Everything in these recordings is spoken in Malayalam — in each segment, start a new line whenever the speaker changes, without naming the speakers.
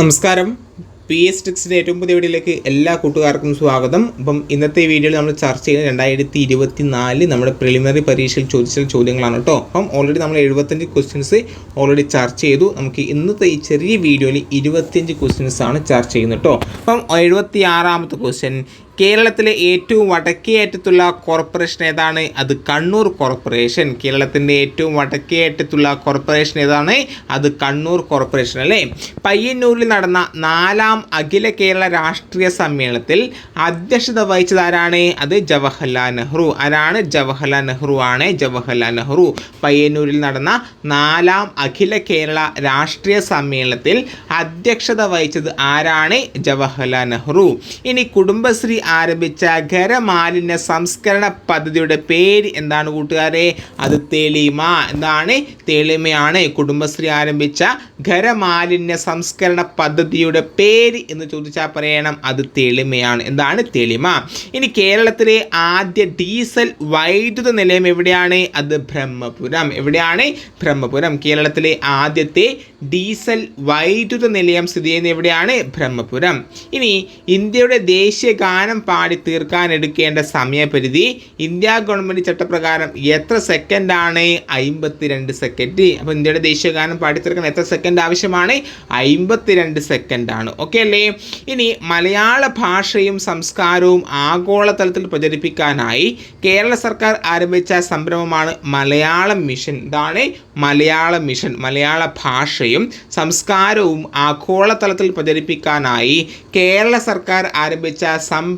നമസ്കാരം. പി എസ് ടിക്സിന്റെ ഏറ്റവും പുതിയ വീഡിയോയിലേക്ക് എല്ലാ കൂട്ടുകാർക്കും സ്വാഗതം. അപ്പം ഇന്നത്തെ വീഡിയോയിൽ നമ്മൾ ചർച്ച ചെയ്യുന്നത് രണ്ടായിരത്തി ഇരുപത്തി നാല് നമ്മുടെ പ്രിലിമിനറി പരീക്ഷയിൽ ചോദിച്ച ചോദ്യങ്ങളാണ് കേട്ടോ. അപ്പം ഓൾറെഡി നമ്മൾ എഴുപത്തഞ്ച് ക്വസ്റ്റ്യൻസ് ഓൾറെഡി ചർച്ച ചെയ്തു. നമുക്ക് ഇന്നത്തെ ഈ ചെറിയ വീഡിയോയിൽ ഇരുപത്തിയഞ്ച് ക്വസ്റ്റ്യൻസ് ആണ് ചർച്ച ചെയ്യുന്നത് കേട്ടോ. അപ്പം എഴുപത്തി ആറാമത്തെ ക്വസ്റ്റ്യൻ കേരളത്തിലെ ഏറ്റവും വടക്കേ അറ്റത്തുള്ള കോർപ്പറേഷൻ ഏതാണ്? അത് കണ്ണൂർ കോർപ്പറേഷൻ. കേരളത്തിന്റെ ഏറ്റവും വടക്കേ അറ്റത്തുള്ള കോർപ്പറേഷൻ ഏതാണ്? അത് കണ്ണൂർ കോർപ്പറേഷൻ അല്ലേ? പയ്യന്നൂരിൽ നടന്ന നാലാം അഖില കേരള രാഷ്ട്രീയ സമ്മേളനത്തിൽ അധ്യക്ഷത വഹിച്ചത് ആരാണ്? അത് ജവഹർലാൽ നെഹ്റു. ആരാണ് ജവഹർലാൽ നെഹ്റു ആണ്? ജവഹർലാൽ നെഹ്റു. പയ്യന്നൂരിൽ നടന്ന നാലാം അഖില കേരള രാഷ്ട്രീയ സമ്മേളനത്തിൽ അധ്യക്ഷത വഹിച്ചത് ആരാണ്? ജവഹർലാൽ നെഹ്റു. ഇനി കുടുംബശ്രീ ആരംഭിച്ച ഖരമാലിന്യ സംസ്കരണ പദ്ധതിയുടെ പേര് എന്താണ് കൂട്ടുകാരെ? അത് തെളിമ. എന്താണ്? തെളിമയാണ്. കുടുംബശ്രീ ആരംഭിച്ച ഖരമാലിന്യ സംസ്കരണ പദ്ധതിയുടെ പേര് എന്ന് ചോദിച്ചാൽ പറയണം. അത് തെളിമയാണ്. എന്താണ്? തെളിമ. ഇനി കേരളത്തിലെ ആദ്യ ഡീസൽ വൈദ്യുത നിലയം എവിടെയാണ്? അത് ബ്രഹ്മപുരം. എവിടെയാണ്? ബ്രഹ്മപുരം. കേരളത്തിലെ ആദ്യത്തെ ഡീസൽ വൈദ്യുത നിലയം സ്ഥിതി ചെയ്യുന്നത് എവിടെയാണ്? ബ്രഹ്മപുരം. ഇനി ഇന്ത്യയുടെ ദേശീയ ഗാനം പാടി തീർക്കാൻ എടുക്കേണ്ട സമയപരിധി ഇന്ത്യ ഗവൺമെന്റ് ചട്ടപ്രകാരം എത്ര സെക്കൻഡാണ് അമ്പത്തിരണ്ട് സെക്കൻഡ് അപ്പോൾ ഇന്ത്യയുടെ ദേശീയ ഗാനം പാടി തീർക്കാൻ എത്ര സെക്കൻഡ് ആവശ്യമാണ്? അമ്പത്തിരണ്ട് സെക്കൻഡാണ് ഓക്കെ അല്ലേ? ഇനി മലയാള ഭാഷയും സംസ്കാരവും ആഗോളതലത്തിൽ പ്രചരിപ്പിക്കാനായി കേരള സർക്കാർ ആരംഭിച്ച സംരംഭമാണ് മലയാളം മിഷൻ. ഇതാണ് മലയാളം മിഷൻ. മലയാള ഭാഷയും സംസ്കാരവും ആഗോളതലത്തിൽ പ്രചരിപ്പിക്കാനായി കേരള സർക്കാർ ആരംഭിച്ച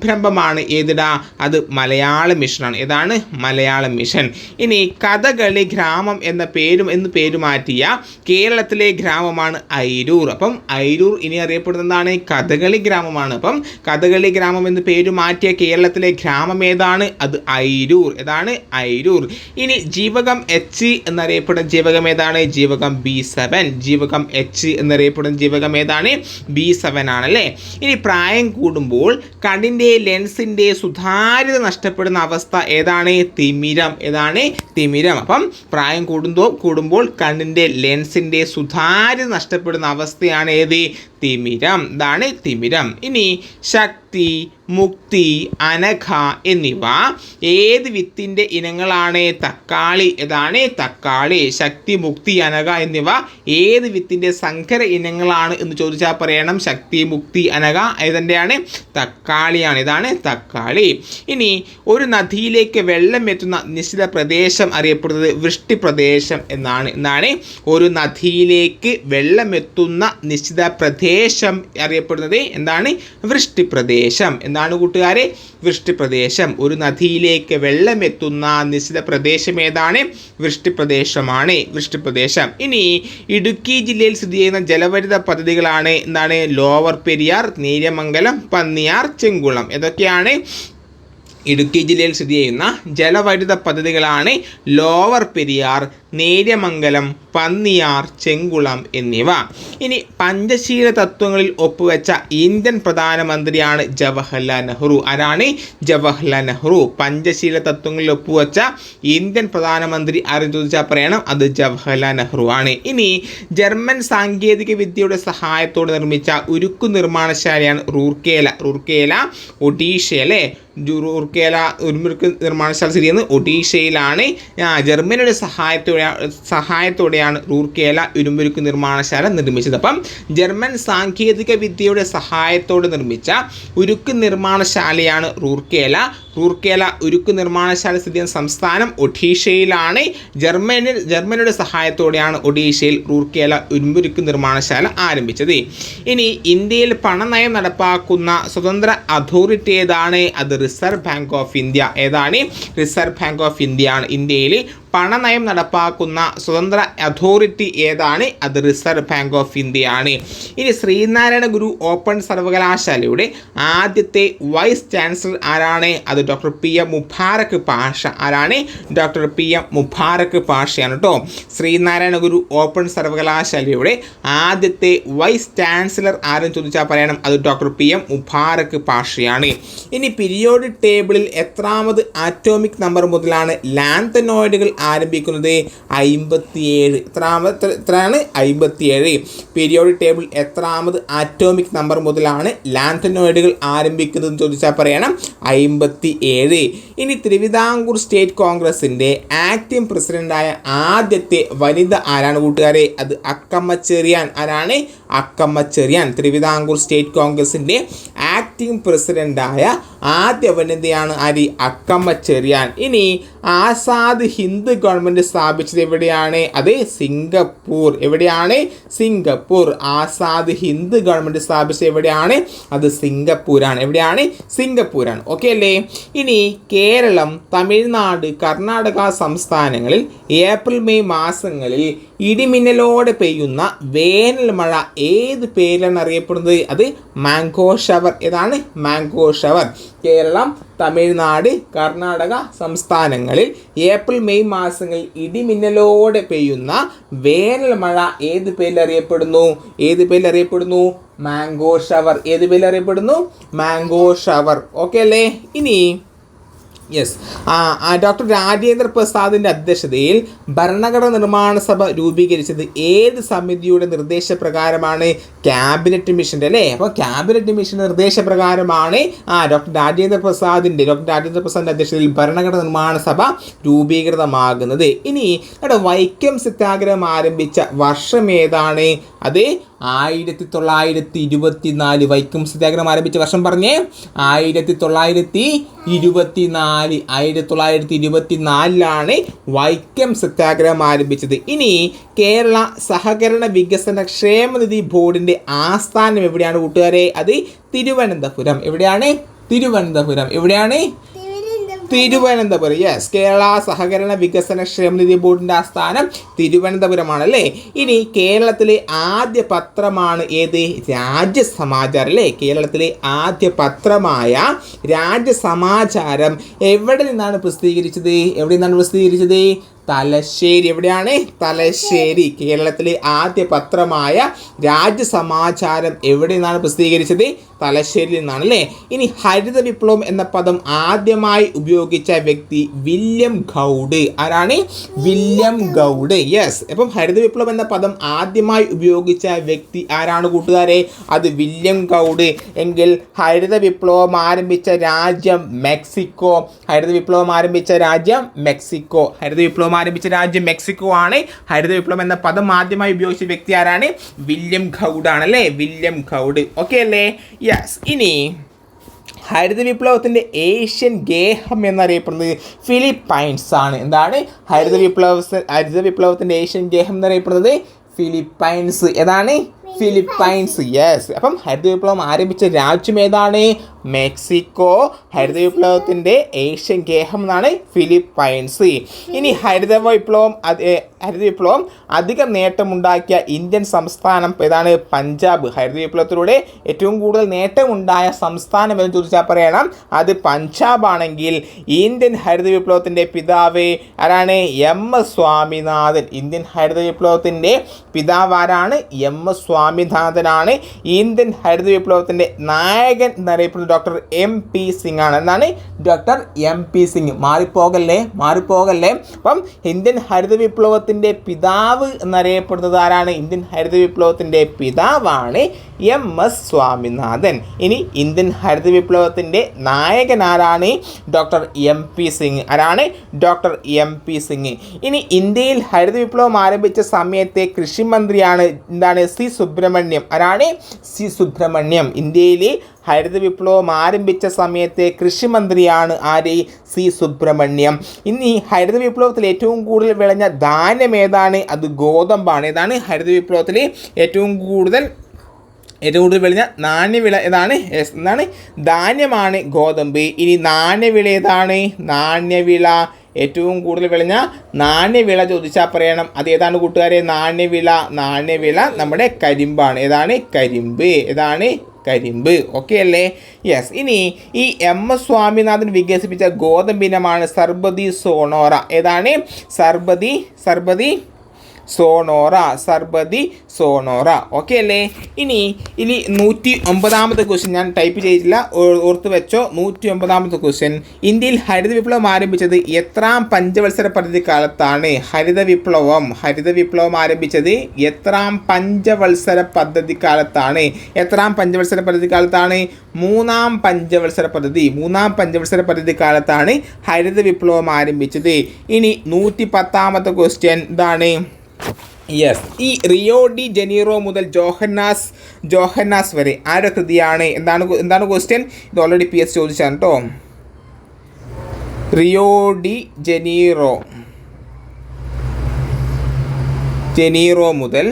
സംരംഭമാണ് ഏതിടാ? അത് മലയാള മിഷനാണ്. ഏതാണ്? മലയാള മിഷൻ. ഇനി കഥകളി ഗ്രാമം എന്ന പേരും എന്ന് പേരുമാറ്റിയ കേരളത്തിലെ ഗ്രാമമാണ് ഐരൂർ അപ്പം ഐരൂർ ഇനി അറിയപ്പെടുന്നതാണ് കഥകളി ഗ്രാമമാണ്. അപ്പം കഥകളി ഗ്രാമം എന്ന് പേര് മാറ്റിയ കേരളത്തിലെ ഗ്രാമം ഏതാണ്? അത് ഐരൂർ ഏതാണ്? ഐരൂർ ഇനി ജീവകം എച്ച് എന്നറിയപ്പെടുന്ന ജീവകം ഏതാണ്? ജീവകം ബി സെവൻ. ജീവകം എച്ച് എന്നറിയപ്പെടുന്ന ജീവകം ഏതാണ്? ബി സെവൻ ആണല്ലേ? ഇനി പ്രായം കൂടുമ്പോൾ കണ്ണിന്റെ ലെൻസിന്റെ സുതാര്യത നഷ്ടപ്പെടുന്ന അവസ്ഥ ഏതാണ്? തിമിരം. ഏതാണ്? തിമിരം. അപ്പം പ്രായം കൂടുമ്പോൾ കൂടുമ്പോൾ കണ്ണിന്റെ ലെൻസിന്റെ സുതാര്യത നഷ്ടപ്പെടുന്ന അവസ്ഥയാണ് ഏത്? തിമിരം. ഇതാണ് തിമിരം. ഇനി ശക്തി മുക്തി അനഘ എന്നിവ ഏത് വിത്തിന്റെ ഇനങ്ങളാണ്? തക്കാളി. ഏതാണ് തക്കാളി. ശക്തി മുക്തി അനഘ എന്നിവ ഏത് വിത്തിന്റെ സങ്കര ഇനങ്ങളാണ് എന്ന് ചോദിച്ചാൽ പറയണം. ശക്തി മുക്തി അനഘ ഏതെന്റെയാണ് തക്കാളിയാണ്. ഇതാണ് തക്കാളി. ഇനി ഒരു നദിയിലേക്ക് വെള്ളം എത്തുന്ന നിശ്ചിത പ്രദേശം അറിയപ്പെടുന്നത് വൃഷ്ടി പ്രദേശം എന്നാണ്. എന്നാണ് ഒരു നദിയിലേക്ക് വെള്ളം എത്തുന്ന നിശ്ചിത പ്രദേശം അറിയപ്പെടുന്നത് എന്താണ്? വൃഷ്ടിപ്രദേശം. എന്താണ് കൂട്ടുകാരെ? വൃഷ്ടി പ്രദേശം ഒരു നദിയിലേക്ക് വെള്ളം എത്തുന്ന നിശ്ചിത പ്രദേശം ഏതാണ്? വൃഷ്ടിപ്രദേശമാണ്. വൃഷ്ടിപ്രദേശം. വൃഷ്ടി പ്രദേശം ഇനി ഇടുക്കി ജില്ലയിൽ സ്ഥിതി ചെയ്യുന്ന ജലവരിത പദ്ധതികളാണ് എന്താണ്? ലോവർ പെരിയാർ നീരമംഗലം പന്നിയാർ ചെങ്കുളം. ഇതൊക്കെയാണ് ഇടുക്കി ജില്ലയിൽ സ്ഥിതി ചെയ്യുന്ന ജലവൈദ്യുത പദ്ധതികളാണ് ലോവർ പെരിയാർ നേര്യമംഗലം പന്നിയാർ ചെങ്കുളം എന്നിവ. ഇനി പഞ്ചശീല തത്വങ്ങളിൽ ഒപ്പുവെച്ച ഇന്ത്യൻ പ്രധാനമന്ത്രിയാണ് ജവഹർലാൽ നെഹ്റു. ആരാണ്? ജവഹർലാൽ നെഹ്റു. പഞ്ചശീല തത്വങ്ങളിൽ ഒപ്പുവെച്ച ഇന്ത്യൻ പ്രധാനമന്ത്രി ആരും ചോദിച്ചാൽ പറയണം? അത് ജവഹർലാൽ നെഹ്റു ആണ്. ഇനി ജർമ്മൻ സാങ്കേതിക വിദ്യയുടെ സഹായത്തോടെ നിർമ്മിച്ച ഉരുക്കു നിർമ്മാണശാലയാണ് റൂർക്കേല. റൂർക്കേല ഒഡീഷയിലെ റൂർക്കേല ഉരുമുരുക്ക് നിർമ്മാണശാല സ്ഥിതി ചെയ്യുന്നത് ഒഡീഷയിലാണ്. ജർമ്മനിയുടെ സഹായത്തോടെ സഹായത്തോടെയാണ് റൂർക്കേല ഇരുമ്പുരുക്ക് നിർമ്മാണശാല നിർമ്മിച്ചത്. അപ്പം ജർമ്മൻ സാങ്കേതിക വിദ്യയുടെ സഹായത്തോടെ നിർമ്മിച്ച ഉരുക്ക് നിർമ്മാണശാലയാണ് റൂർക്കേല റൂർക്കേല ഉരുക്ക് നിർമ്മാണശാല സ്ഥിതി ചെയ്യുന്ന സംസ്ഥാനം ഒഡീഷയിലാണ്. ജർമ്മനി ജർമ്മനിയുടെ സഹായത്തോടെയാണ് ഒഡീഷയിൽ റൂർക്കേല ഉരുമ്പുരുക്ക് നിർമ്മാണശാല ആരംഭിച്ചത്. ഇനി ഇന്ത്യയിൽ പണനയം നടപ്പാക്കുന്ന സ്വതന്ത്ര അതോറിറ്റി ഏതാണ്? അത് റിസർവ് ബാങ്ക് ഓഫ് ഇന്ത്യ ഏതാണ്? റിസർവ് ബാങ്ക് ഓഫ് ഇന്ത്യ ആണ് ഇന്ത്യയിൽ പണനയം നടപ്പാക്കുന്ന സ്വതന്ത്ര അതോറിറ്റി ഏതാണ്? അത് റിസർവ് ബാങ്ക് ഓഫ് ഇന്ത്യ ആണ് ഇനി ശ്രീനാരായണ ഗുരു ഓപ്പൺ സർവകലാശാലയുടെ ആദ്യത്തെ വൈസ് ചാൻസലർ ആരാണ്? അത് doctor P M Mubarak Pasha ആരാണ്? ഡോക്ടർ പി എം മുബാറക്ക് പാഷയാണ് കേട്ടോ ശ്രീനാരായണ ഗുരു ഓപ്പൺ സർവകലാശാലയുടെ ആദ്യത്തെ വൈസ് ചാൻസലർ ആരും ചോദിച്ചാൽ പറയണം? അത് ഡോക്ടർ പി എം മുബാറക്ക് പാഷയാണ് ഇനി പീരിയോഡിക് ടേബിളിൽ എത്രാമത് ആറ്റോമിക് നമ്പർ മുതലാണ് ലാന്തനോയിഡുകൾ ആരംഭിക്കുന്നത്? അമ്പത്തിയേഴ് എത്രാമത്? എത്രയാണ്? അമ്പത്തിയേഴ് പീരിയോഡിക് ടേബിൾ എത്രാമത് ആറ്റോമിക് നമ്പർ മുതലാണ് ലാന്തനോയിഡുകൾ ആരംഭിക്കുന്നത് ചോദിച്ചാൽ പറയണം? അമ്പത്തി ഏഴ് ഇനി തിരുവിതാംകൂർ സ്റ്റേറ്റ് കോൺഗ്രസിന്റെ ആക്ടിംഗ് പ്രസിഡന്റായ ആദ്യത്തെ വനിത ആരാണ് കൂട്ടുകാരെ? അത് അക്കമ്മ ചെറിയാൻ ആരാണ്? അക്കമ്മ ചെറിയാൻ തിരുവിതാംകൂർ സ്റ്റേറ്റ് കോൺഗ്രസിന്റെ ആക്ടിംഗ് പ്രസിഡന്റായ ആദ്യ വനിതയാണ് ആര്? അക്കമ്മ ചെറിയാൻ ഇനി ആസാദ് ഹിന്ദു ഗവൺമെന്റ് സ്ഥാപിച്ചത് എവിടെയാണ്? അത് സിംഗപ്പൂർ. എവിടെയാണ്? സിംഗപ്പൂർ. ആസാദ് ഹിന്ദു ഗവൺമെന്റ് സ്ഥാപിച്ചത് എവിടെയാണ്? അത് സിംഗപ്പൂരാണ്. എവിടെയാണ്? സിംഗപ്പൂരാണ്. ഓക്കെ അല്ലേ? ഇനി കേരളം തമിഴ്നാട് കർണാടക സംസ്ഥാനങ്ങളിൽ ഏപ്രിൽ മെയ് മാസങ്ങളിൽ ഇടിമിന്നലോടെ പെയ്യുന്ന വേനൽ മഴ ഏത് പേരിലാണ് അറിയപ്പെടുന്നത്? അത് മാംഗോ ഷവർ. ഏതാണ്? Mango shower. കേരളം തമിഴ്നാട് കർണാടക സംസ്ഥാനങ്ങളിൽ ഏപ്രിൽ മെയ് മാസങ്ങളിൽ ഇടിമിന്നലോടെ പെയ്യുന്ന വേനൽ മഴ ഏത് പേരിൽ അറിയപ്പെടുന്നു? ഏത് പേരിൽ അറിയപ്പെടുന്നു? Mango shower. ഏത് പേരിൽ അറിയപ്പെടുന്നു? Mango shower. ഓക്കെ അല്ലേ? ഇനി യെസ് ഡോക്ടർ രാജേന്ദ്ര പ്രസാദിന്റെ അധ്യക്ഷതയിൽ ഭരണഘടന നിർമ്മാണ സഭ രൂപീകരിച്ചത് ഏത് സമിതിയുടെ നിർദ്ദേശപ്രകാരമാണ്? ക്യാബിനറ്റ് മിഷന്റെ അല്ലേ? അപ്പോൾ ക്യാബിനറ്റ് മിഷന്റെ നിർദ്ദേശപ്രകാരമാണ് ആ ഡോക്ടർ രാജേന്ദ്ര പ്രസാദിന്റെ ഡോക്ടർ രാജേന്ദ്ര പ്രസാദിന്റെ അധ്യക്ഷതയിൽ ഭരണഘടന നിർമ്മാണ സഭ രൂപീകൃതമാകുന്നത്. ഇനി നമ്മുടെ വൈക്കം സത്യാഗ്രഹം ആരംഭിച്ച വർഷം ഏതാണ്? അത് ആയിരത്തി തൊള്ളായിരത്തി ഇരുപത്തി നാല് വൈക്കം സത്യാഗ്രഹം ആരംഭിച്ച വർഷം പറഞ്ഞേ. ആയിരത്തി തൊള്ളായിരത്തി ഇരുപത്തി നാല് ആയിരത്തി തൊള്ളായിരത്തി ഇരുപത്തി നാലിലാണ് വൈക്കം സത്യാഗ്രഹം ആരംഭിച്ചത്. ഇനി കേരള സഹകരണ വികസന ക്ഷേമനിധി ബോർഡിന്റെ ആസ്ഥാനം എവിടെയാണ് കൂട്ടുകാരെ? അത് തിരുവനന്തപുരം. എവിടെയാണ്? തിരുവനന്തപുരം. എവിടെയാണ്? തിരുവനന്തപുരം. യെസ് കേരള സഹകരണ വികസന ക്ഷേമനിധി ബോർഡിന്റെ ആസ്ഥാനം തിരുവനന്തപുരമാണ് അല്ലേ ഇനി കേരളത്തിലെ ആദ്യ പത്രമാണ് ഏത്? രാജ്യസമാചാരം അല്ലേ? കേരളത്തിലെ ആദ്യ പത്രമായ രാജ്യസമാചാരം എവിടെ നിന്നാണ് പ്രസിദ്ധീകരിച്ചത്? എവിടെ നിന്നാണ് പ്രസിദ്ധീകരിച്ചത്? തലശ്ശേരി. എവിടെയാണ്? തലശ്ശേരി. കേരളത്തിലെ ആദ്യ പത്രമായ രാജ്യസമാചാരം എവിടെ നിന്നാണ് പ്രസിദ്ധീകരിച്ചത്? തലശ്ശേരിയിൽ നിന്നാണ് അല്ലേ ഇനി ഹരിത വിപ്ലവം എന്ന പദം ആദ്യമായി ഉപയോഗിച്ച വ്യക്തി വില്യം ഗൗഡ്. ആരാണ്? William Gaud. യെസ് അപ്പം ഹരിത വിപ്ലവം എന്ന പദം ആദ്യമായി ഉപയോഗിച്ച വ്യക്തി ആരാണ് കൂട്ടുകാരെ? അത് വില്യം ഗൗഡ്. എങ്കിൽ ഹരിത വിപ്ലവം ആരംഭിച്ച രാജ്യം മെക്സിക്കോ. ഹരിത വിപ്ലവം ആരംഭിച്ച രാജ്യം മെക്സിക്കോ. ഹരിത വിപ്ലവം ആരംഭിച്ച രാജ്യം മെക്സിക്കോ ആണ് ഹരിത വിപ്ലവം എന്ന പദം ആദ്യമായി ഉപയോഗിച്ച വ്യക്തി ആരാണ്? വില്യം ഖൗഡ് ആണ് അല്ലേ വില്യം ഗൗഡ്. ഓക്കെ അല്ലേ? യെസ് ഇനി ഹരിത വിപ്ലവത്തിന്റെ ഏഷ്യൻ ഗേഹം എന്നറിയപ്പെടുന്നത് ഫിലിപ്പൈൻസ് ആണ്. എന്താണ്? ഹരിത വിപ്ലവ ഹരിത വിപ്ലവത്തിന്റെ ഏഷ്യൻ ഗേഹം എന്നറിയപ്പെടുന്നത് ഫിലിപ്പൈൻസ്. ഏതാണ്? ഫിലിപ്പൈൻസ്. യെസ് അപ്പം ഹരിത വിപ്ലവം ആരംഭിച്ച രാജ്യം ഏതാണ്? മെക്സിക്കോ ഹരിത വിപ്ലവത്തിന്റെ ഏഷ്യൻ ഗേഹം എന്നാണ് ഫിലിപ്പൈൻസ്. ഇനി ഹരിത വിപ്ലവം ഹരിത വിപ്ലവം അധികം നേട്ടമുണ്ടാക്കിയ ഇന്ത്യൻ സംസ്ഥാനം ഏതാണ്? പഞ്ചാബ്. ഹരിത വിപ്ലവത്തിലൂടെ ഏറ്റവും കൂടുതൽ നേട്ടമുണ്ടായ സംസ്ഥാനം എന്ന് ചോദിച്ചാൽ പറയണം. അത് പഞ്ചാബ് ആണെങ്കിൽ ഇന്ത്യൻ ഹരിത വിപ്ലവത്തിന്റെ പിതാവ് ആരാണ്? എം. എസ്. സ്വാമിനാഥൻ. ഇന്ത്യൻ ഹരിത വിപ്ലവത്തിന്റെ പിതാവ് ആരാണ്? എം. എസ്. സ്വാമിനാഥനാണ്. ഇന്ത്യൻ ഹരിത വിപ്ലവത്തിന്റെ നായകൻ എന്നറിയപ്പെടുന്ന ഡോക്ടർ എം പി സിംഗ് ആണ് എന്നാണ് ഡോക്ടർ എം പി സിംഗ്. മാറിപ്പോകല്ലേ? മാറിപ്പോകല്ലേ? അപ്പം ഇന്ത്യൻ ഹരിത വിപ്ലവത്തിന്റെ പിതാവ് എന്നറിയപ്പെടുന്നത് ആരാണ്? ഇന്ത്യൻ ഹരിത വിപ്ലവത്തിന്റെ പിതാവാണ് എം എസ് സ്വാമിനാഥൻ. ഇനി ഇന്ത്യൻ ഹരിത വിപ്ലവത്തിന്റെ നായകൻ ആരാണ്? Doctor M P Singh. ആരാണ്? Doctor M P Singh. ഇനി ഇന്ത്യയിൽ ഹരിത വിപ്ലവം ആരംഭിച്ച സമയത്തെ കൃഷിമന്ത്രിയാണ് എന്താണ്? സി സുബ്രഹ്മണ്യം. ആരാണ്? സി സുബ്രഹ്മണ്യം. ഇന്ത്യയിൽ ഹരിത വിപ്ലവം ആരംഭിച്ച സമയത്തെ കൃഷിമന്ത്രിയാണ് ആര്? സി. സുബ്രഹ്മണ്യം. ഇനി ഹരിത വിപ്ലവത്തിൽ ഏറ്റവും കൂടുതൽ വിളഞ്ഞ ധാന്യം ഏതാണ്? അത് ഗോതമ്പാണ്. ഏതാണ് ഹരിത വിപ്ലവത്തിൽ ഏറ്റവും കൂടുതൽ ഏറ്റവും കൂടുതൽ വിളഞ്ഞ നാണ്യവിള ഏതാണ്? എന്താണ്? ധാന്യമാണ് ഗോതമ്പ്. ഇനി നാണ്യവിള ഏതാണ്? നാണ്യവിള. ഏറ്റവും കൂടുതൽ വിളഞ്ഞ നാണ്യവിള ചോദിച്ചാൽ പറയണം. അത് ഏതാണ് കൂട്ടുകാരെ? നാണ്യവിള. നാണ്യവിള നമ്മുടെ കരിമ്പാണ്. ഏതാണ്? കരിമ്പ്. ഏതാണ്? കരിമ്പ്. ഓക്കെ അല്ലേ? യെസ് ഇനി ഈ എം എസ് സ്വാമിനാഥൻ വികസിപ്പിച്ച ഗോതമ്പിനമാണ് സർബതി സോണോറ. ഏതാണ്? സർബതി സർബതി സോണോറ സർബതി സോണോറ. ഓക്കെ അല്ലേ? ഇനി ഇനി നൂറ്റി ഒമ്പതാമത്തെ ക്വസ്റ്റ്യൻ ഞാൻ ടൈപ്പ് ചെയ്തില്ല ഓർത്ത് വെച്ചോ. നൂറ്റി ഒമ്പതാമത്തെ ക്വസ്റ്റ്യൻ ഇന്ത്യയിൽ ഹരിത വിപ്ലവം ആരംഭിച്ചത് എത്രാം പഞ്ചവത്സര പദ്ധതി കാലത്താണ്? ഹരിത വിപ്ലവം ഹരിത വിപ്ലവം ആരംഭിച്ചത് എത്രാം പഞ്ചവത്സര പദ്ധതി കാലത്താണ്? എത്രാം പഞ്ചവത്സര പദ്ധതി കാലത്താണ്? മൂന്നാം പഞ്ചവത്സര പദ്ധതി. മൂന്നാം പഞ്ചവത്സര പദ്ധതി കാലത്താണ് ഹരിത വിപ്ലവം ആരംഭിച്ചത്. ഇനി നൂറ്റി പത്താമത്തെ ക്വസ്റ്റ്യൻ ഇതാണ്. യെസ് ഈ റിയോ ഡി ജനീറോ മുതൽ ജോഹന്നാസ് ജോഹന്നാസ് വരെ ആരുടെ കൃതിയാണ്? എന്താണ് എന്താണ് ക്വസ്റ്റ്യൻ ഇത് ഓൾറെഡി പി എസ് ചോദിച്ചാണ് കേട്ടോ റിയോ ഡി ജനീറോ. ജനീറോ മുതൽ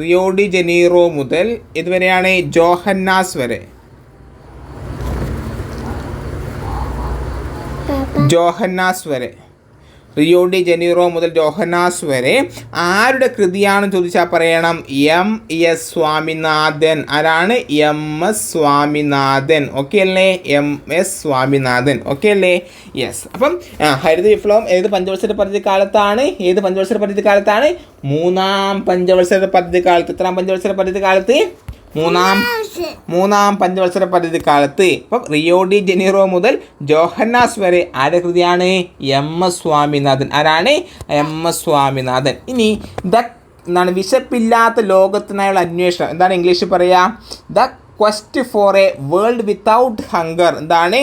റിയോ ഡി ജനീറോ മുതൽ ഇതുവരെയാണ് ജോഹന്നാസ് വരെ. ജോഹന്നാസ് വരെ. റിയോ ഡി ജനീറോ മുതൽ ജോഹനാസ് വരെ ആരുടെ കൃതിയാണെന്ന് ചോദിച്ചാൽ പറയണം? M S Swaminathan. ആരാണ്? M S Swaminathan. ഓക്കെ അല്ലേ? M S Swaminathan. ഓക്കെ അല്ലേ? യെസ് അപ്പം ഹരിത വിപ്ലവം ഏത് പഞ്ചവത്സര പദ്ധതി കാലത്താണ്? ഏത് പഞ്ചവത്സര പദ്ധതി കാലത്താണ്? മൂന്നാം പഞ്ചവത്സര പദ്ധതി കാലത്ത്. എത്രാം പഞ്ചവത്സര പദ്ധതി കാലത്ത്? മൂന്നാം മൂന്നാം പഞ്ചവത്സര പദ്ധതി കാലത്ത് ഇപ്പം റിയോ ഡി ജനീറോ മുതൽ ജോഹന്നാസ് വരെ ആരുടെ കൃതിയാണ്? M S Swaminathan. ആരാണ്? M S Swaminathan. ഇനി ദ എന്താണ് വിശപ്പില്ലാത്ത ലോകത്തിനായുള്ള അന്വേഷണം. എന്താണ് ഇംഗ്ലീഷിൽ പറയുക the quest for a world without hunger. എന്താണ്?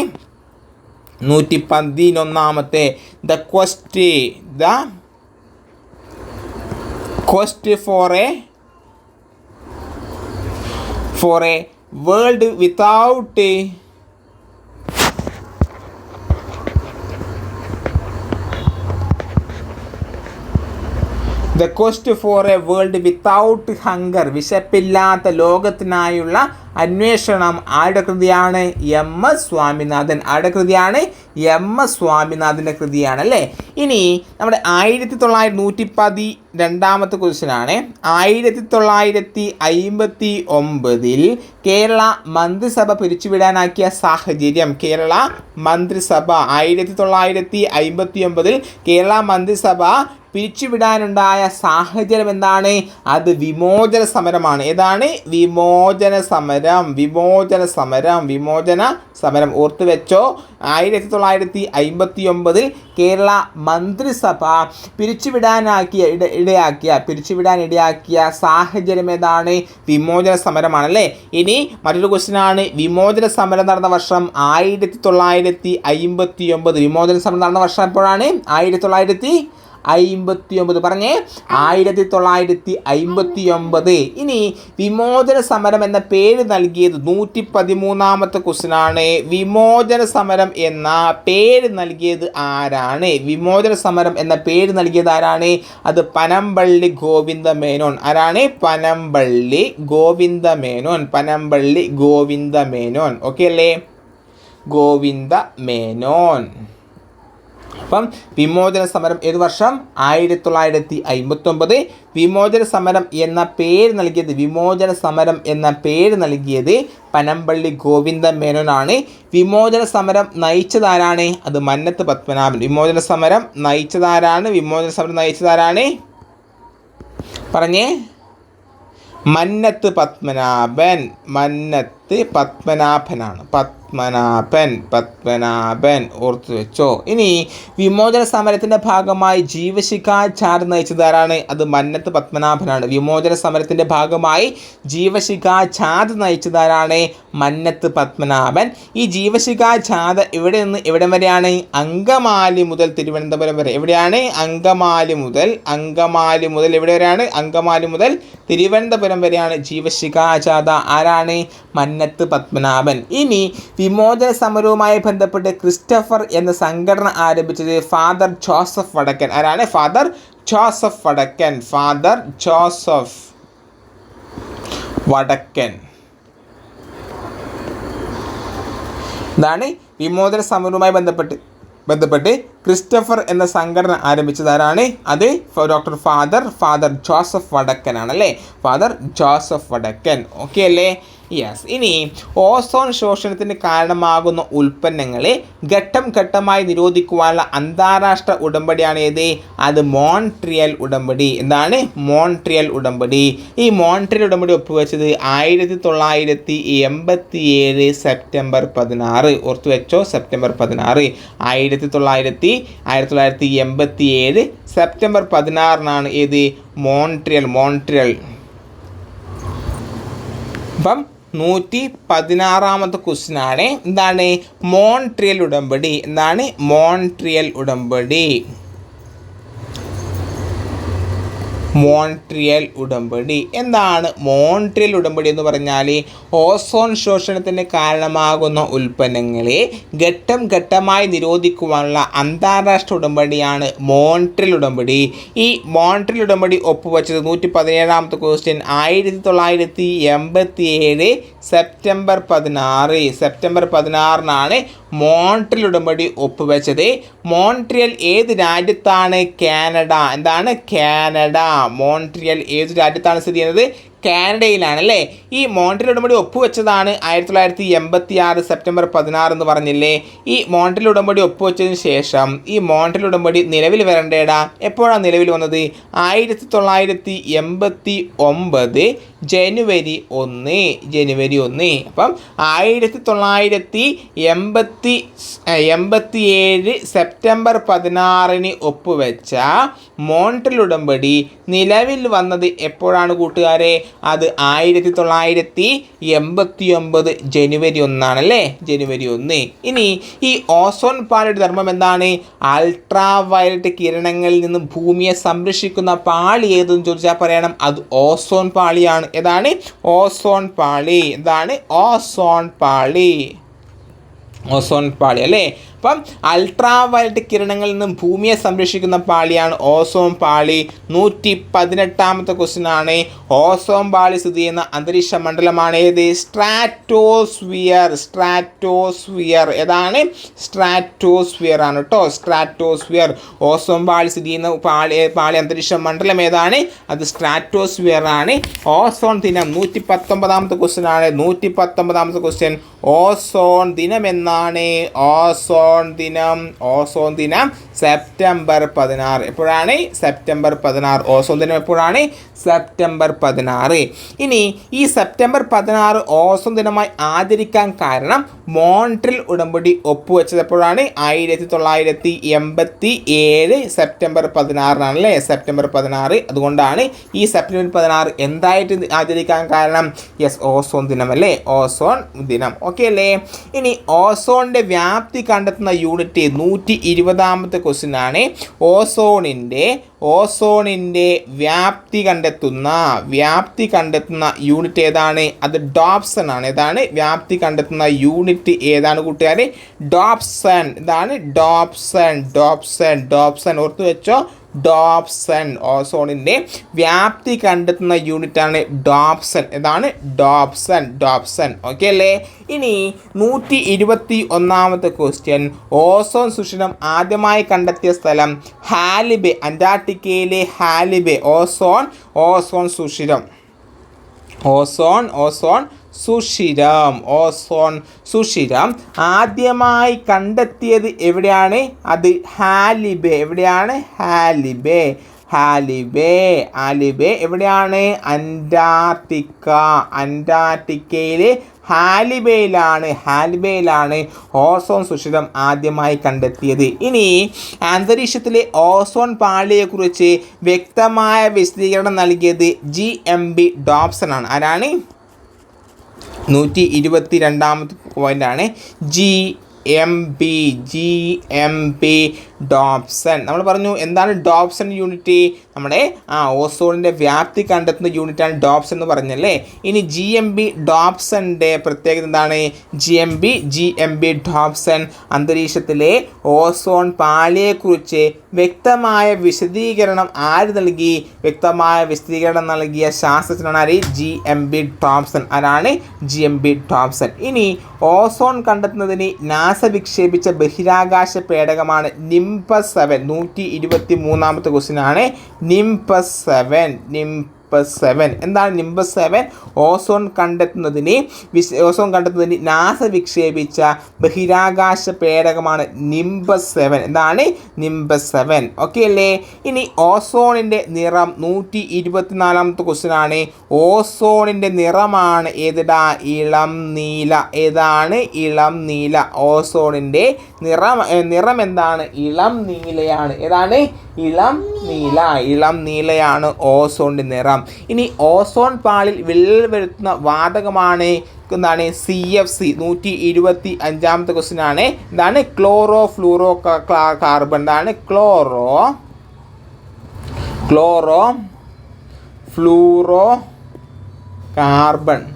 നൂറ്റി പതിനൊന്നാമത്തെ the quest. The quest for a for a world without a quest for a world without hunger വിശപ്പില്ലാത്ത ലോകത്തിനായുള്ള അന്വേഷണം. ആരുടെ കൃതിയാണ്? M S Swaminathan. ആരുടെ കൃതിയാണ്? എം എസ് സ്വാമിനാഥന്റെ കൃതിയാണ് അല്ലേ? ഇനി നമ്മുടെ ആയിരത്തി തൊള്ളായിരത്തി നൂറ്റി പതി രണ്ടാമത്തെ ക്വസ്റ്റ്യനാണ് ആയിരത്തി തൊള്ളായിരത്തി അയിമ്പത്തി ഒമ്പതിൽ കേരള മന്ത്രിസഭ പിരിച്ചുവിടാനാക്കിയ സാഹചര്യം. കേരള മന്ത്രിസഭ. ആയിരത്തി തൊള്ളായിരത്തി അയിമ്പത്തി ഒമ്പതിൽ കേരള മന്ത്രിസഭ പിരിച്ചുവിടാനുണ്ടായ സാഹചര്യം എന്താണ്? അത് വിമോചന സമരമാണ് ഏതാണ്? വിമോചന സമരം വിമോചന സമരം വിമോചന സമരം ഓർത്തു വെച്ചോ ആയിരത്തി തൊള്ളായിരത്തി അയിമ്പത്തി ഒമ്പതിൽ കേരള മന്ത്രിസഭ പിരിച്ചുവിടാനാക്കിയ ഇട ഇടയാക്കിയ പിരിച്ചുവിടാൻ ഇടയാക്കിയ സാഹചര്യം ഏതാണ്? വിമോചന സമരമാണല്ലേ ഇനി മറ്റൊരു ക്വസ്റ്റ്യനാണ് വിമോചന സമരം നടന്ന വർഷം ആയിരത്തി തൊള്ളായിരത്തി അയിമ്പത്തി ഒമ്പത് വിമോചന സമരം നടന്ന വർഷം എപ്പോഴാണ്? ആയിരത്തി തൊള്ളായിരത്തി അയിമ്പത്തി ഒമ്പത് പറഞ്ഞേ ആയിരത്തി തൊള്ളായിരത്തി അയിമ്പത്തി ഒമ്പത് ഇനി വിമോചന സമരം എന്ന പേര് നൽകിയത് നൂറ്റി പതിമൂന്നാമത്തെ ആണ്. വിമോചന സമരം എന്ന പേര് നൽകിയത് ആരാണ്? വിമോചന സമരം എന്ന പേര് നൽകിയത് ആരാണ്? അത് പനമ്പള്ളി ഗോവിന്ദ മേനോൻ ആരാണ്? പനമ്പള്ളി ഗോവിന്ദ മേനോൻ പനമ്പള്ളി ഗോവിന്ദ മേനോൻ ഓക്കെ അല്ലേ? ഗോവിന്ദ മേനോൻ അപ്പം വിമോചന സമരം ഏത് വർഷം? ആയിരത്തി തൊള്ളായിരത്തി അമ്പത്തൊമ്പത് വിമോചന സമരം എന്ന പേര് നൽകിയത് വിമോചന സമരം എന്ന പേര് നൽകിയത് പനമ്പള്ളി ഗോവിന്ദ മേനോനാണ്. വിമോചന സമരം നയിച്ചതാരാണ്? അത് മന്നത്ത് പത്മനാഭൻ. വിമോചന സമരം നയിച്ചതാരാണ്? വിമോചന സമരം നയിച്ചതാരാണ്? പറഞ്ഞേ. മന്നത്ത് പത്മനാഭൻ. മന്നത്ത് പത്മനാഭനാണ്. പത്മനാഭൻ പത്മനാഭൻ ഓർത്തു വെച്ചോ. ഇനി വിമോചന സമരത്തിന്റെ ഭാഗമായി ജീവശിഖാചാർ നയിച്ചതാരാണ്? അത് മന്നത്ത് പത്മനാഭനാണ്. വിമോചന സമരത്തിന്റെ ഭാഗമായി ജീവശിഖാചാത നയിച്ചതാരാണ്? മന്നത്ത് പത്മനാഭൻ. ഈ ജീവശിഖാചാത ഇവിടെ നിന്ന് എവിടെ വരെയാണ്? അങ്കമാലി മുതൽ തിരുവനന്തപുരം വരെ. എവിടെയാണ്? അങ്കമാലി മുതൽ അങ്കമാലി മുതൽ എവിടെ വരെയാണ്? അങ്കമാലി മുതൽ തിരുവനന്തപുരം വരെയാണ് ജീവശിഖാചാത ആരാണ്? മന്നത്ത് പത്മനാഭൻ. ഇനി വിമോചന സമരവുമായി ബന്ധപ്പെട്ട് ക്രിസ്റ്റഫർ എന്ന സംഘടന ആരംഭിച്ചത് ഫാദർ ജോസഫ് വടക്കൻ. ആരാണ്? Father Joseph Vadakkan. Father Joseph Vadakkan. ഇതാണ് വിമോചന സമരവുമായി ബന്ധപ്പെട്ട് ബന്ധപ്പെട്ട് ക്രിസ്റ്റഫർ എന്ന സംഘടന ആരംഭിച്ചത് ആരാണ്? അത് ഡോക്ടർ ഫാദർ ഫാദർ ജോസഫ് വടക്കനാണ് അല്ലേ? Father Joseph Vadakkan. ഓക്കെ അല്ലേ? യെസ് ഇനി ഓസോൺ ശോഷണത്തിന് കാരണമാകുന്ന ഉൽപ്പന്നങ്ങളെ ഘട്ടം ഘട്ടമായി നിരോധിക്കുവാനുള്ള അന്താരാഷ്ട്ര ഉടമ്പടിയാണ് ഏത്? അത് മോൺട്രിയൽ ഉടമ്പടി. എന്താണ്? മോൺട്രിയൽ ഉടമ്പടി. ഈ മോൺട്രിയൽ ഉടമ്പടി ഒപ്പുവെച്ചത് ആയിരത്തി തൊള്ളായിരത്തി എൺപത്തി ഏഴ് സെപ്റ്റംബർ പതിനാറ്. ഓർത്തു വെച്ചോ? സെപ്റ്റംബർ പതിനാറ്. ആയിരത്തി തൊള്ളായിരത്തി ആയിരത്തി തൊള്ളായിരത്തി എൺപത്തി ഏഴ് സെപ്റ്റംബർ പതിനാറിനാണ് ഏത്? Montreal Montreal. അപ്പം നൂറ്റി പതിനാറാമത്തെ ക്വസ്റ്റ്യൻ ആണ് എന്താണ്? മോൺട്രിയൽ ഉടമ്പടി. എന്താണ്? മോൺട്രിയൽ ഉടമ്പടി. മോൺട്രിയൽ ഉടമ്പടി. എന്താണ് മോൺട്രിയൽ ഉടമ്പടി എന്ന് പറഞ്ഞാൽ ഓസോൺ ശോഷണത്തിന് കാരണമാകുന്ന ഉൽപ്പന്നങ്ങളെ ഘട്ടം ഘട്ടമായി നിരോധിക്കുവാനുള്ള അന്താരാഷ്ട്ര ഉടമ്പടിയാണ് മോൺട്രിയൽ ഉടമ്പടി. ഈ മോൺട്രിയൽ ഉടമ്പടി ഒപ്പുവെച്ചത് നൂറ്റി പതിനേഴാമത്തെ ക്വസ്റ്റ്യൻ ആയിരത്തി തൊള്ളായിരത്തി എൺപത്തി ഏഴ് സെപ്റ്റംബർ പതിനാറ്. സെപ്റ്റംബർ പതിനാറിനാണ് മോൺട്രിയൽ ഉടമ്പടി ഒപ്പുവെച്ചത്. മോൺട്രിയൽ ഏത് രാജ്യത്താണ്? കാനഡ. എന്താണ്? കാനഡ. മോൺട്രിയൽ ഏത് രാജ്യത്താണ് സ്ഥിതി ചെയ്യുന്നത്? കാനഡയിലാണ് അല്ലേ ഈ മോൺട്രിയൽ ഉടമ്പടി ഒപ്പുവെച്ചതാണ് ആയിരത്തി തൊള്ളായിരത്തി എൺപത്തി ആറ് സെപ്റ്റംബർ പതിനാറ് എന്ന് പറഞ്ഞില്ലേ? ഈ മോൺട്രിയൽ ഉടമ്പടി ഒപ്പുവെച്ചതിന് ശേഷം ഈ മോൺട്രിയൽ ഉടമ്പടി നിലവിൽ വരണ്ടേടാ? എപ്പോഴാണ് നിലവിൽ വന്നത്? ആയിരത്തി തൊള്ളായിരത്തി എൺപത്തി ഒമ്പത് ജനുവരി ഒന്ന് ജനുവരി ഒന്ന്. അപ്പം ആയിരത്തി തൊള്ളായിരത്തി എൺപത്തി എൺപത്തി ഏഴ് സെപ്റ്റംബർ പതിനാറിന് ഒപ്പുവെച്ച മോണ്ടൽ ഉടമ്പടി നിലവിൽ വന്നത് എപ്പോഴാണ് കൂട്ടുകാരെ? അത് ആയിരത്തി തൊള്ളായിരത്തി എൺപത്തി ഒമ്പത് ജനുവരി ഒന്നാണല്ലേ? ജനുവരി ഒന്ന്. ഇനി ഈ ഓസോൺ പാളിയുടെ ധർമ്മം എന്താണ്? അൾട്രാ വയലറ്റ് കിരണങ്ങളിൽ നിന്ന് ഭൂമിയെ സംരക്ഷിക്കുന്ന പാളി ഏതെന്ന് ചോദിച്ചാൽ പറയണം. അത് ഓസോൺ പാളിയാണ്. ഏതാണ്? ഓസോൺ പാളി. എന്താണ്? ഓസോൺ പാളി. ഓസോൺ പാളി അല്ലേ? അപ്പം അൾട്രാ വയലറ്റ് കിരണങ്ങളിൽ നിന്നും ഭൂമിയെ സംരക്ഷിക്കുന്ന പാളിയാണ് ഓസോൺ പാളി. നൂറ്റി പതിനെട്ടാമത്തെ ക്വസ്റ്റ്യൻ ആണ്. ഓസോൺ പാളി സ്ഥിതി ചെയ്യുന്ന അന്തരീക്ഷ മണ്ഡലമാണ് ഏത്? സ്ട്രാറ്റോസ്ഫിയർ സ്ട്രാറ്റോസ്ഫിയർ ഏതാണ്? സ്ട്രാറ്റോസ്ഫിയർ ആണ് കേട്ടോ സ്ട്രാറ്റോസ്ഫിയർ ഓസോൺ പാളി സ്ഥിതി ചെയ്യുന്ന പാളി പാളി അന്തരീക്ഷ മണ്ഡലം ഏതാണ്? അത് സ്ട്രാറ്റോസ്ഫിയർ ആണ്. ഓസോൺ ദിനം നൂറ്റി പത്തൊമ്പതാമത്തെ ക്വസ്റ്റ്യൻ ആണ്. നൂറ്റി പത്തൊമ്പതാമത്തെ ക്വസ്റ്റ്യൻ ഓസോൺ ദിനം എന്നാണ്? ഓസോൺ ദിനം ഓസോൺ ദിനം സെപ്റ്റംബർ പതിനാറ്. എപ്പോഴാണ്? സെപ്റ്റംബർ പതിനാറ്. ഓസോൺ ദിനം എപ്പോഴാണ്? സെപ്റ്റംബർ പതിനാറ്. ഇനി ഈ സെപ്റ്റംബർ പതിനാറ് ഓസോൺ ദിനമായി ആചരിക്കാൻ കാരണം മോൺട്രിൽ ഉടമ്പടി ഒപ്പുവെച്ചത് എപ്പോഴാണ്? ആയിരത്തി തൊള്ളായിരത്തി എൺപത്തി ഏഴ് സെപ്റ്റംബർ പതിനാറിനാണ് അല്ലേ സെപ്റ്റംബർ പതിനാറ്. അതുകൊണ്ടാണ് ഈ സെപ്റ്റംബർ പതിനാറ് എന്തായിട്ട് ആചരിക്കാൻ കാരണം? യെസ് ഓസോൺ ദിനം അല്ലേ ഓസോൺ ദിനം. ഓക്കെ അല്ലേ? ഇനി ഓസോണിന്റെ വ്യാപ്തി കണ്ടെത്തുന്ന യൂണിറ്റ് നൂറ്റി ഇരുപതാമത്തെ ക്വസ്റ്റ്യൻ ആണ്. ഓസോണിന്റെ ഓസോണിന്റെ വ്യാപ്തി കണ്ടെത്തുന്ന വ്യാപ്തി കണ്ടെത്തുന്ന യൂണിറ്റ് ഏതാണ്? അത് ഡോപ്സൺ ആണ്. ഏതാണ്? വ്യാപ്തി കണ്ടെത്തുന്ന യൂണിറ്റ് ഏതാണ് കൂട്ടുകാരെ? ഡോപ്സൺ ഇതാണ് ഡോപ്സൺ ഡോപ്സൺ ഡോപ്സൺ ഓർത്ത് വെച്ചോ. ഡോപ്സൺ ഓസോണിന്റെ വ്യാപ്തി കണ്ടെത്തുന്ന യൂണിറ്റാണ് ഡോപ്സൺ ഇതാണ് ഡോപ്സൺ ഡോപ്സൺ ഓക്കെ അല്ലേ? ഇനി നൂറ്റി ഇരുപത്തി ഒന്നാമത്തെ ക്വസ്റ്റ്യൻ ഓസോൺ സുഷിരം ആദ്യമായി കണ്ടെത്തിയ സ്ഥലം ഹാലിബെ അന്റാർട്ടിക്കയിലെ ഹാലിബെ. ഓസോൺ ഓസോൺ സുഷിരം. ഓസോൺ ഓസോൺ സുഷിരം ഓസോൺ സുഷിരം ആദ്യമായി കണ്ടെത്തിയത് എവിടെയാണ്? അത് ഹാലിബെ. എവിടെയാണ്? ഹാലിബെ. ഹാലിബെ. ഹാലിബെ എവിടെയാണ്? അന്റാർട്ടിക്ക. അന്റാർട്ടിക്കയിലെ ഹാലിബയിലാണ്. ഹാലിബയിലാണ് ഓസോൺ സുഷിരം ആദ്യമായി കണ്ടെത്തിയത്. ഇനി അന്തരീക്ഷത്തിലെ ഓസോൺ പാളിയെക്കുറിച്ച് വ്യക്തമായ വിശദീകരണം നൽകിയത് ജി എം ബി ഡോപ്സൺ ആണ്. ആരാണ്? നൂറ്റി ഇരുപത്തി രണ്ടാമത്തെ പോയിന്റാണ് G M B G M B Dobson. നമ്മൾ പറഞ്ഞു എന്താണ് ഡോപ്സൺ യൂണിറ്റ്? നമ്മുടെ ആ ഓസോണിന്റെ വ്യാപ്തി കണ്ടെത്തുന്ന യൂണിറ്റാണ് ഡോപ്സൺ എന്ന് പറഞ്ഞല്ലേ? ഇനി ജി എം ബി ഡോപ്സന്റെ പ്രത്യേകത എന്താണ്? G M B G M B Dobson അന്തരീക്ഷത്തിലെ ഓസോൺ പാളിയെക്കുറിച്ച് വ്യക്തമായ വിശദീകരണം ആര് നൽകി? വ്യക്തമായ വിശദീകരണം നൽകിയ ശാസ്ത്രജ്ഞനാണ് ആര്? ജി എം ബി ടോംസൺ ആരാണ്? ജി എം ബി ടോംസൺ ഇനി ഓസോൺ കണ്ടെത്തുന്നതിന് നാസ വിക്ഷേപിച്ച ബഹിരാകാശ പേടകമാണ് നിംപസ് സെവൻ നൂറ്റി ഇരുപത്തി മൂന്നാമത്തെ ക്വസ്റ്റ്യൻ ആണ് നിംപസ് സെവൻ നിംപ നിംബസ് സെവൻ എന്താണ് നിംബസ് സെവൻ ഓസോൺ കണ്ടെത്തുന്നതിന് വിശ ഓസോൺ കണ്ടെത്തുന്നതിന് നാസ വിക്ഷേപിച്ച ബഹിരാകാശ പേടകമാണ് നിംബസ് സെവൻ എന്താണ് നിംബസ് സെവൻ ഓക്കെ അല്ലേ? ഇനി ഓസോണിന്റെ നിറം നൂറ്റി ഇരുപത്തിനാലാമത്തെ ക്വസ്റ്റ്യൻ ആണ്. ഓസോണിന്റെ നിറമാണ് ഏതിടാ? ഇളം നീല. ഏതാണ് ഇളം നീല? ഓസോണിന്റെ നിറം നിറം എന്താണ്? ഇളം നീലയാണ്. ഏതാണ്? ഇളം നീല. ഇളം നീലയാണ് ഓസോണിന്റെ നിറം. ഇനി ഓസോൺ പാളിൽ വിള്ളൽ വരുത്തുന്ന വാതകമാണ് എന്താണ് സി എഫ് സി നൂറ്റി ഇരുപത്തി അഞ്ചാമത്തെ ക്വസ്റ്റ്യൻ ആണ്. എന്താണ്? Chlorofluorocarbon. എന്താണ്? Chloro chlorofluorocarbon.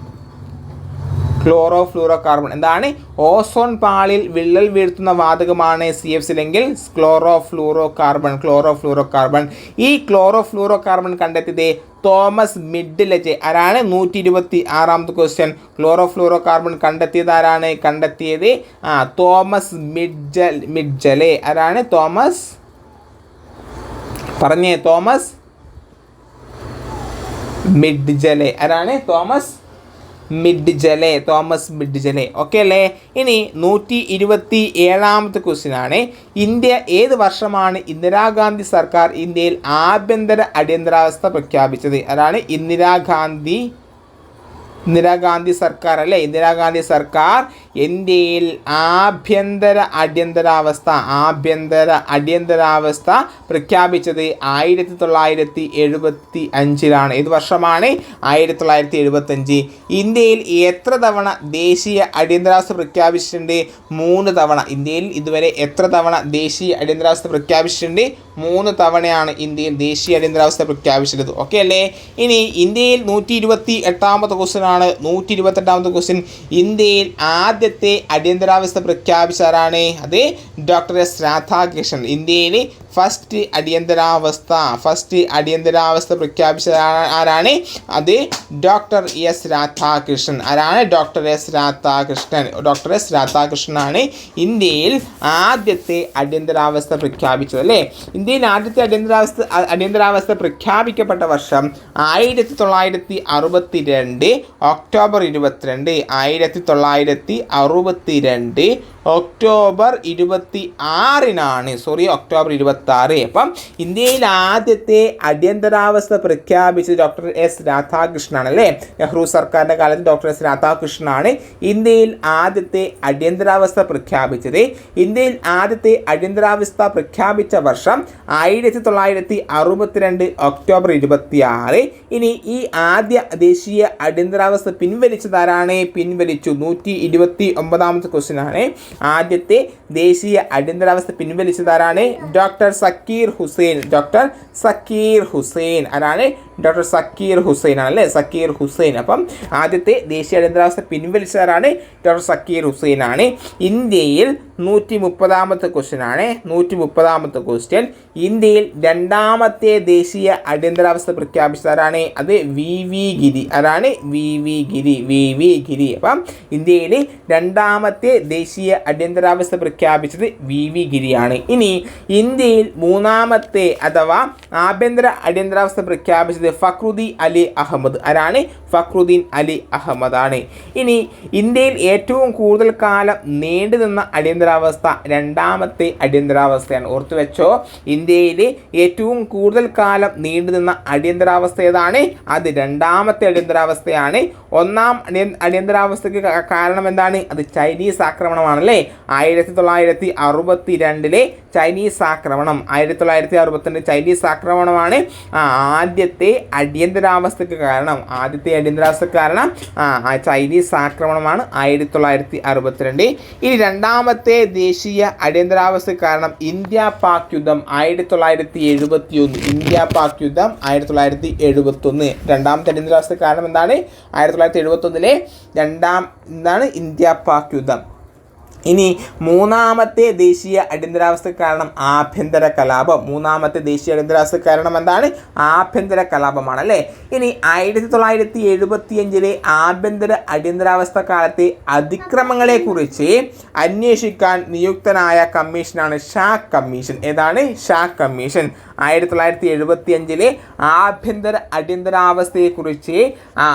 Chloro fluoro carbon എന്താണ്? ഓസോൺ പാളിൽ വിള്ളൽ വീഴ്ത്തുന്ന വാതകമാണ് സി എഫ് സിലെങ്കിൽ chlorofluorocarbon chlorofluorocarbon ഈ ക്ലോറോ ഫ്ലൂറോ കാർബൺ കണ്ടെത്തിയത് തോമസ് മിഡ്ലജെ. ആരാണ്? നൂറ്റി ഇരുപത്തി ആറാമത്തെ ക്വസ്റ്റ്യൻ ക്ലോറോ ഫ്ലൂറോ കാർബൺ കണ്ടെത്തിയത് ആരാണ്? കണ്ടെത്തിയത് ആ തോമസ് മിഡ്ജൽ മിഡ്ജലെ. ആരാണ്? തോമസ്? പറഞ്ഞേ തോമസ് മിഡ്ജലെ. ആരാണ്? Thomas Midgley Thomas Midgley. Okay അല്ലേ? ഇനി നൂറ്റി ഇരുപത്തി ഏഴാമത്തെ ക്വസ്റ്റ്യൻ ആണ്. ഇന്ത്യ ഏത് വർഷമാണ് ഇന്ദിരാഗാന്ധി സർക്കാർ ഇന്ത്യയിൽ ആഭ്യന്തര അടിയന്തരാവസ്ഥ പ്രഖ്യാപിച്ചത്? അതാണ് ഇന്ദിരാഗാന്ധി ഇന്ദിരാഗാന്ധി സർക്കാർ അല്ലേ? ഇന്ദിരാഗാന്ധി സർക്കാർ ഇന്ത്യയിൽ ആഭ്യന്തര അടിയന്തരാവസ്ഥ ആഭ്യന്തര അടിയന്തരാവസ്ഥ പ്രഖ്യാപിച്ചത് ആയിരത്തി തൊള്ളായിരത്തി എഴുപത്തി അഞ്ചിലാണ് ഏത് വർഷമാണ്? ആയിരത്തി തൊള്ളായിരത്തി എഴുപത്തി അഞ്ച് ഇന്ത്യയിൽ എത്ര തവണ ദേശീയ അടിയന്തരാവസ്ഥ പ്രഖ്യാപിച്ചിട്ടുണ്ട്? മൂന്ന് തവണ. ഇന്ത്യയിൽ ഇതുവരെ എത്ര തവണ ദേശീയ അടിയന്തരാവസ്ഥ പ്രഖ്യാപിച്ചിട്ടുണ്ട്? മൂന്ന് തവണയാണ് ഇന്ത്യയിൽ ദേശീയ അടിയന്തരാവസ്ഥ പ്രഖ്യാപിച്ചിട്ടുള്ളത്. ഓക്കെ അല്ലേ? ഇനി ഇന്ത്യയിൽ നൂറ്റി ഇരുപത്തി എട്ടാമത്തെ ആണ്. നൂറ്റി ഇരുപത്തെട്ടാമത്തെ ക്വസ്റ്റ്യൻ ഇന്ത്യയിൽ ആദ്യത്തെ അടിയന്തരാവസ്ഥ പ്രഖ്യാപിച്ച ആരാണ്? അത് ഡോക്ടർ എസ് രാധാകൃഷ്ണൻ. ഇന്ത്യയിലെ ഫസ്റ്റ് അടിയന്തരാവസ്ഥ ഫസ്റ്റ് അടിയന്തരാവസ്ഥ പ്രഖ്യാപിച്ച ആരാണ്? അത് ഡോക്ടർ എസ് രാധാകൃഷ്ണൻ. ആരാണ് doctor S Radhakrishnan? Doctor S രാധാകൃഷ്ണനാണ് ഇന്ത്യയിൽ ആദ്യത്തെ അടിയന്തരാവസ്ഥ പ്രഖ്യാപിച്ചത് അല്ലേ? ഇന്ത്യയിൽ ആദ്യത്തെ അടിയന്തരാവസ്ഥ അടിയന്തരാവസ്ഥ പ്രഖ്യാപിക്കപ്പെട്ട വർഷം ആയിരത്തി തൊള്ളായിരത്തി അറുപത്തി രണ്ട് ഒക്ടോബർ ഇരുപത്തിരണ്ട് ആയിരത്തി തൊള്ളായിരത്തി അറുപത്തി രണ്ട് ഒക്ടോബർ ഇരുപത്തി ആറിനാണ് സോറി ഒക്ടോബർ ഇരുപത്തി ആറ് അപ്പം ഇന്ത്യയിൽ ആദ്യത്തെ അടിയന്തരാവസ്ഥ പ്രഖ്യാപിച്ചത് ഡോക്ടർ എസ് രാധാകൃഷ്ണനാണ് അല്ലേ നെഹ്റു സർക്കാരിന്റെ കാലത്ത് ഡോക്ടർ എസ് രാധാകൃഷ്ണനാണ്. ഇന്ത്യയിൽ ആദ്യത്തെ അടിയന്തരാവസ്ഥ പ്രഖ്യാപിച്ചത്. ഇന്ത്യയിൽ ആദ്യത്തെ അടിയന്തരാവസ്ഥ പ്രഖ്യാപിച്ച വർഷം ആയിരത്തി തൊള്ളായിരത്തി അറുപത്തിരണ്ട് ഒക്ടോബർ ഇരുപത്തി ആറ് ഇനി ഈ ആദ്യ ദേശീയ അടിയന്തരാവസ്ഥ പിൻവലിച്ചതാരാണ്? പിൻവലിച്ചു. നൂറ്റി ഇരുപത്തി ഒമ്പതാമത്തെ ക്വസ്റ്റ്യൻ ആണ്. ആദ്യത്തെ ദേശീയ അടിയന്തരാവസ്ഥ പിൻവലിച്ചതാരാണ്? ഡോക്ടർ സക്കീർ ഹുസൈൻ. ഡോക്ടർ സക്കീർ ഹുസൈൻ. ആരാണ്? ഡോക്ടർ സക്കീർ ഹുസൈൻ ആണ് അല്ലേ? സക്കീർ ഹുസൈൻ. അപ്പം ആദ്യത്തെ ദേശീയ അടിയന്തരാവസ്ഥ പിൻവലിച്ചതാരാണ്? ഡോക്ടർ സക്കീർ ഹുസൈൻ ആണ്. ഇന്ത്യയിൽ നൂറ്റി മുപ്പതാമത്തെ ക്വസ്റ്റ്യൻ ആണ്. നൂറ്റി മുപ്പതാമത്തെ ക്വസ്റ്റ്യൻ ഇന്ത്യയിൽ രണ്ടാമത്തെ ദേശീയ അടിയന്തരാവസ്ഥ പ്രഖ്യാപിച്ചതാരാണ്? അത് വി വി ഗിരി. ആരാണ്? V V Giri V V Giri. അപ്പം ഇന്ത്യയിൽ രണ്ടാമത്തെ ദേശീയ അടിയന്തരാവസ്ഥ പ്രഖ്യാപിച്ചത് വി വി ഗിരിയാണ്. ഇനി ഇന്ത്യയിൽ മൂന്നാമത്തെ അഥവാ ആഭ്യന്തര അടിയന്തരാവസ്ഥ പ്രഖ്യാപിച്ചത് ഫക്രുദ്ദീൻ അലി അഹമ്മദ്. ആരാണ്? ഫക്രുദ്ദീൻ അലി അഹമ്മദ് ആണ് ഇനി ഇന്ത്യയിൽ ഏറ്റവും കൂടുതൽ കാലം നീണ്ടു നിന്ന അടിയന്തരാവസ്ഥ രണ്ടാമത്തെ അടിയന്തരാവസ്ഥയാണ്. ഓർത്തു വെച്ചോ ഇന്ത്യയിൽ ഏറ്റവും കൂടുതൽ കാലം നീണ്ടു നിന്ന അടിയന്തരാവസ്ഥ ഏതാണ്? അത് രണ്ടാമത്തെ അടിയന്തരാവസ്ഥയാണ് ഒന്നാം അടിയ- അടിയന്തരാവസ്ഥയ്ക്ക് കാരണം എന്താണ്? അത് ചൈനീസ് ആക്രമണമാണല്ലേ? ആയിരത്തി തൊള്ളായിരത്തി അറുപത്തി രണ്ടിലെ ചൈനീസ് ആക്രമണം. ആയിരത്തി തൊള്ളായിരത്തി അറുപത്തിരണ്ട് ചൈനീസ് ആക്രമണമാണ് ആദ്യത്തെ അടിയന്തരാവസ്ഥയ്ക്ക് കാരണം. ആദ്യത്തെ അടിയന്തരാവസ്ഥയ്ക്ക് കാരണം ചൈനീസ് ആക്രമണമാണ് ആയിരത്തി തൊള്ളായിരത്തി അറുപത്തിരണ്ട് ഇനി രണ്ടാമത്തെ ദേശീയ അടിയന്തരാവസ്ഥയ്ക്ക് കാരണം ഇന്ത്യ പാക് യുദ്ധം ആയിരത്തി തൊള്ളായിരത്തി എഴുപത്തി ഒന്ന് ഇന്ത്യ പാക് യുദ്ധം ആയിരത്തി തൊള്ളായിരത്തി എഴുപത്തി ഒന്ന് രണ്ടാമത്തെ അടിയന്തരാവസ്ഥയ്ക്ക് കാരണം എന്താണ്? ആയിരത്തി തൊള്ളായിരത്തി എഴുപത്തൊന്നിലെ രണ്ടാം എന്താണ് ഇന്ത്യ പാക് യുദ്ധം. ഇനി മൂന്നാമത്തെ ദേശീയ അടിയന്തരാവസ്ഥ കാരണം ആഭ്യന്തര കലാപം. മൂന്നാമത്തെ ദേശീയ അടിയന്തരാവസ്ഥ കാരണം എന്താണ്? ആഭ്യന്തര കലാപമാണ് അല്ലേ? ഇനി ആയിരത്തി തൊള്ളായിരത്തി എഴുപത്തി അഞ്ചിലെ ആഭ്യന്തര അടിയന്തരാവസ്ഥ കാലത്തെ അതിക്രമങ്ങളെക്കുറിച്ച് അന്വേഷിക്കാൻ നിയുക്തനായ കമ്മീഷനാണ് ഷാ കമ്മീഷൻ. ഏതാണ്? ഷാ കമ്മീഷൻ. ആയിരത്തി തൊള്ളായിരത്തി എഴുപത്തി അഞ്ചിലെ ആഭ്യന്തര അടിയന്തരാവസ്ഥയെക്കുറിച്ച്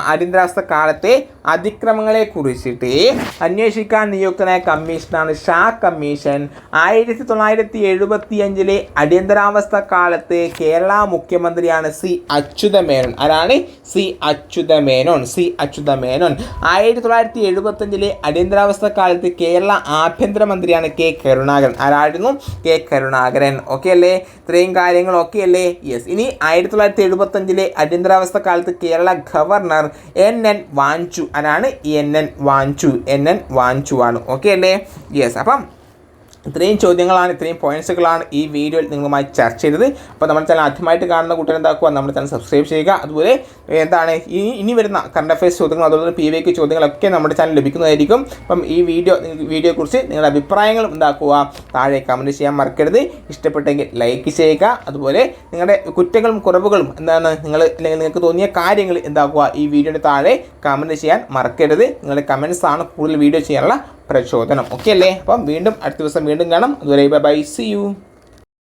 അടിയന്തരാവസ്ഥ കാലത്തെ അതിക്രമങ്ങളെ കുറിച്ചിട്ട് അന്വേഷിക്കാൻ നിയുക്തനായ കമ്മീഷനാണ് ഷാ കമ്മീഷൻ ആയിരത്തി തൊള്ളായിരത്തി എഴുപത്തി അഞ്ചിലെ അടിയന്തരാവസ്ഥ കാലത്ത് കേരള മുഖ്യമന്ത്രിയാണ് സി അച്യുതമേനോൻ. ആരാണ്? C Achutha Menon C Achutha Menon. ആയിരത്തി തൊള്ളായിരത്തി എഴുപത്തഞ്ചിലെ അടിയന്തരാവസ്ഥ കാലത്ത് കേരള ആഭ്യന്തരമന്ത്രിയാണ് കെ കരുണാകരൻ. ആരായിരുന്നു? കെ കരുണാകരൻ. ഓക്കെ അല്ലേ ഇത്രയും കാര്യങ്ങൾ ഓക്കെ അല്ലേ യെസ് ഇനി ആയിരത്തി തൊള്ളായിരത്തി എഴുപത്തഞ്ചിലെ അടിയന്തരാവസ്ഥ കാലത്ത് Kerala governor N N Wanchoo. ആരാണ്? N N Wanchoo. N N Wanchoo ആണ് ഓക്കെ അല്ലേ യെസ് അപ്പം ഇത്രയും ചോദ്യങ്ങളാണ് ഇത്രയും പോയിന്റ്സുകളാണ് ഈ വീഡിയോയിൽ നിങ്ങളുമായി ചർച്ച ചെയ്തത്. അപ്പോൾ നമ്മുടെ ചാനൽ ആദ്യമായിട്ട് കാണുന്ന കൂട്ടർ എന്താക്കുക? നമ്മുടെ ചാനൽ സബ്സ്ക്രൈബ് ചെയ്യുക. അതുപോലെ എന്താണ് ഇനി ഇനി വരുന്ന കറണ്ട് അഫയേഴ്സ് ചോദ്യങ്ങൾ അതുപോലെ പി വൈക്ക് ചോദ്യങ്ങളൊക്കെ നമ്മുടെ ചാനൽ ലഭിക്കുന്നതായിരിക്കും. അപ്പം ഈ വീഡിയോ വീഡിയോയെക്കുറിച്ച് നിങ്ങളുടെ അഭിപ്രായങ്ങൾ ഉണ്ടാക്കുക താഴെ കമന്റ് ചെയ്യാൻ മറക്കരുത്. ഇഷ്ടപ്പെട്ടെങ്കിൽ ലൈക്ക് ചെയ്യുക. അതുപോലെ നിങ്ങളുടെ കുറ്റങ്ങളും കുറവുകളും എന്താണ്? നിങ്ങൾ അല്ലെങ്കിൽ നിങ്ങൾക്ക് തോന്നിയ കാര്യങ്ങൾ എന്താക്കുക? ഈ വീഡിയോയുടെ താഴെ കമന്റ് ചെയ്യാൻ മറക്കരുത്. നിങ്ങളുടെ കമൻസ് ആണ് കൂടുതൽ വീഡിയോ ചെയ്യാനുള്ള പ്രചോദനം. ഓക്കെ അല്ലേ? അപ്പം വീണ്ടും അടുത്ത ദിവസം വീണ്ടും കാണാം. അതുവരെ ബൈ ബൈ. C U